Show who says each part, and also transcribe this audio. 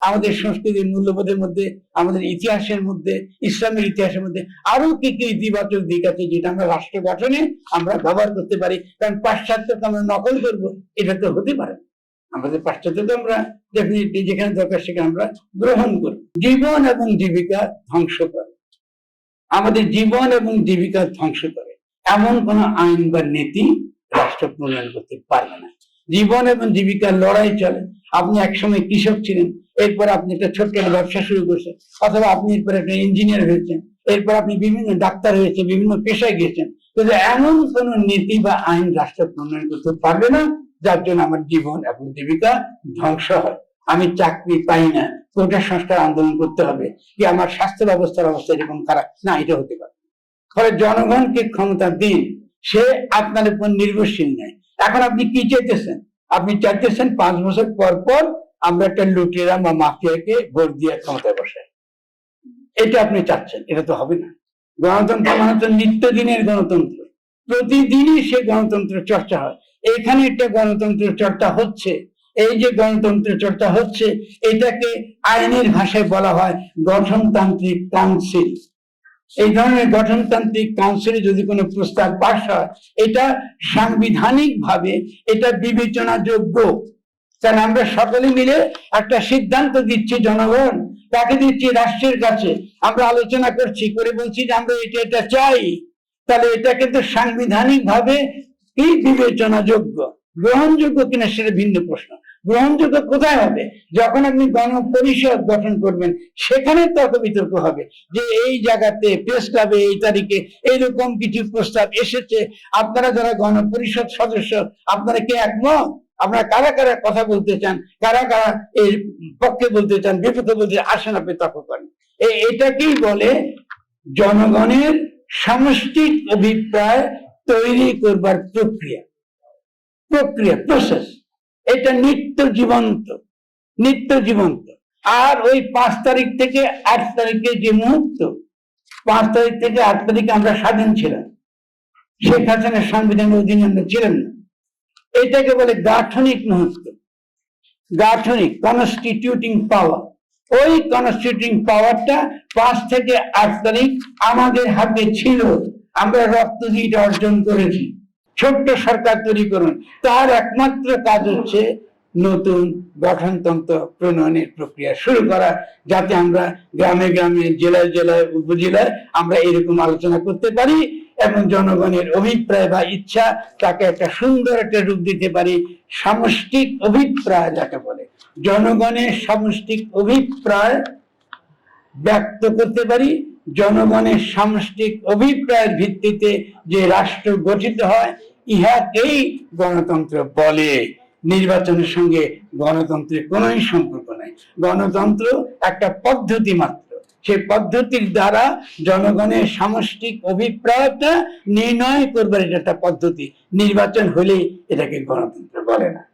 Speaker 1: আমাদের সংস্কৃতির মূল্যবোধের মধ্যে, আমাদের ইতিহাসের মধ্যে, ইসলামের ইতিহাসের মধ্যে আরও কি কি ইতিবাচক দিক আছে যেটা আমরা রাষ্ট্র গঠনে আমরা ব্যবহার করতে পারি। কারণ পাশ্চাত্যকে আমরা নকল করব, এটা তো হতে পারে আমাদের পাশ্চাত্য তো আমরা ডেফিনেটলি যেখানে দরকার সেখানে আমরা গ্রহণ করি জীবন এবং জীবিকা ধ্বংস করে। আমাদের জীবন এবং জীবিকা ধ্বংস করে। এমন কোন আইন বা নীতি রাষ্ট্র প্রণয়ন করতে পারবে না। জীবন এবং জীবিকার লড়াই চলে। আপনি একসময় কৃষক ছিলেন এরপর আপনি একটা ছোট্ট ব্যবসা শুরু করছেন, অথবা আপনি এরপর একটা ইঞ্জিনিয়ার হয়েছেন, এরপর আপনি বিভিন্ন ডাক্তার হয়েছেন, বিভিন্ন পেশায় গিয়েছেন। কিন্তু এমন কোন নীতি বা আইন রাষ্ট্র প্রণয়ন করতে পারবে না, যার জন্য আমার জীবন এবং জীবিকা ধ্বংস হয়। আমি চাকরি পাই না, কোটা সংস্কার আন্দোলন করতে হবে, কি আমার স্বাস্থ্য ব্যবস্থার অবস্থা এরকম খারাপ? না, এটা হতে পারে। ফলে জনগণকে ক্ষমতা দিন, সে আপনার উপর নির্ভরশীল নেই এখন আপনি কি চাইতেছেন? আপনি চাইতেছেন পাঁচ বছর পর পর আমরা একটা লুটেরা বা মাফিয়াকে ভোট দিয়ে ক্ষমতায় বসাই। এটা আপনি চাচ্ছেন, এটা তো হবে না। গণতন্ত্র মানে তো নিত্যদিনের গণতন্ত্র। প্রতিদিনই সে গণতন্ত্র চর্চা হয়। এখানে একটা গণতন্ত্র চর্চা হচ্ছে, এই যে গণতন্ত্র চর্চা হচ্ছে, এটাকে আইনের ভাষায় বলা হয় গঠনতান্ত্রিক কাউন্সিল। এই ধরনের গঠনতান্ত্রিক কাউন্সিলে যদি কোনো প্রস্তাব পাশ হয়, এটা সাংবিধানিক ভাবে এটা বিবেচনাযোগ্য। কারণ আমরা সকলে মিলে একটা সিদ্ধান্ত দিচ্ছি জনগণ, তাকে দিচ্ছি রাষ্ট্রের কাছে। আমরা আলোচনা করছি, করে বলছি যে আমরা এটা এটা চাই। তাহলে এটা কিন্তু সাংবিধানিক ভাবে কি বিবেচনাযোগ্য? গ্রহণযোগ্য কিনা সেটা ভিন্ন প্রশ্ন। গ্রহণযোগ্য কোথায় হবে? যখন আপনি গণপরিষদ গঠন করবেন, সেখানে তর্ক বিতর্ক হবে যে এই জায়গাতে প্রেস ক্লাবে এই তারিখে এইরকম কিছু প্রস্তাব এসেছে। আপনারা যারা গণপরিষদ সদস্য, আপনারা কি একমত? আপনারা কারা কারা কথা বলতে চান, কারা কারা এর পক্ষে বলতে চান, বিপক্ষে বলতে আসেন আপনি তর্ক করেন। এটাকেই বলে জনগণের সামষ্টিক অভিপ্রায় তৈরি করবার প্রক্রিয়া। প্রক্রিয়া প্রসেস এটা নিত্য জীবন্ত নিত্য জীবন্ত। আর ওই পাঁচ তারিখ থেকে আট তারিখে যে মুহূর্ত, পাঁচ তারিখ থেকে আট তারিখে আমরা স্বাধীন ছিলাম। শেখ হাসিনার সংবিধানের অধীনে আমরা ছিলাম না। এটাকে বলে গাঠনিক মুহূর্ত, গাঠনিক কনস্টিটিউটিং পাওয়ার ওই কনস্টিটিউটিং পাওয়ারটা পাঁচ থেকে আট তারিখ আমাদের হাতে ছিল। আমরা রক্ত দিয়ে অর্জন করেছি। ছোট্ট সরকার তৈরি করুন। তার একমাত্র কাজ হচ্ছে নতুন গঠনতন্ত্র প্রণয়নের প্রক্রিয়া শুরু করা, যাতে আমরা গ্রামে গ্রামে, জেলায় জেলায়, উপজেলায় আমরা এরকম আলোচনা করতে পারি। এবং জনগণের অভিপ্রায় বা ইচ্ছা, তাকে একটা সুন্দর একটা রূপ দিতে পারি, সামষ্টিক অভিপ্রায় যাকে বলে। জনগণের সামষ্টিক অভিপ্রায় ব্যক্ত করতে পারি, জনগণের সামষ্টিক অভিপ্রায়ের ভিত্তিতে যে রাষ্ট্র গঠিত হয় ইহাকেই গণতন্ত্র বলে। নির্বাচনের সঙ্গে গণতন্ত্রের কোনোই সম্পর্ক নাই। গণতন্ত্র একটা পদ্ধতি মাত্র। সেই পদ্ধতির দ্বারা জনগণের সামষ্টিক অভিপ্রায়টা নির্ণয় করবার এটা একটা পদ্ধতি। নির্বাচন হলেই এটাকে গণতন্ত্র বলে না।